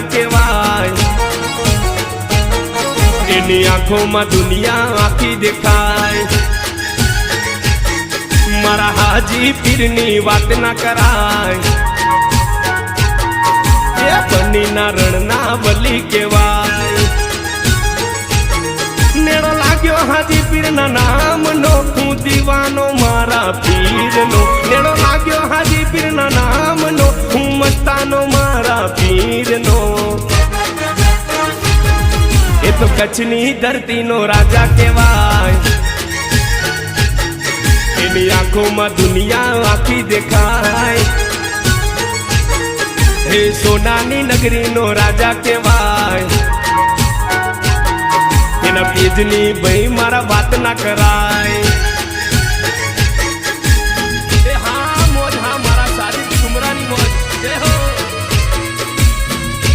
રાજા કહેવાય એની આંખોમાં દુનિયા આખી દેખાય. મારા હાજી પીરની વાત ના કરાય. એ દીવાનો મારા પીરનો. નેડો લાગ્યો હાજી પીરના નામનો, હું મસ્તાનો મારા પીરનો. તો કચ્છની ધરતીનો રાજા કહેવાય. એની આંખોમાં દુનિયા આખી દેખાય. હે સોનાની નગરીનો રાજા કહેવાય. એના પેજની ભાઈ મારા વાત ના કરાય.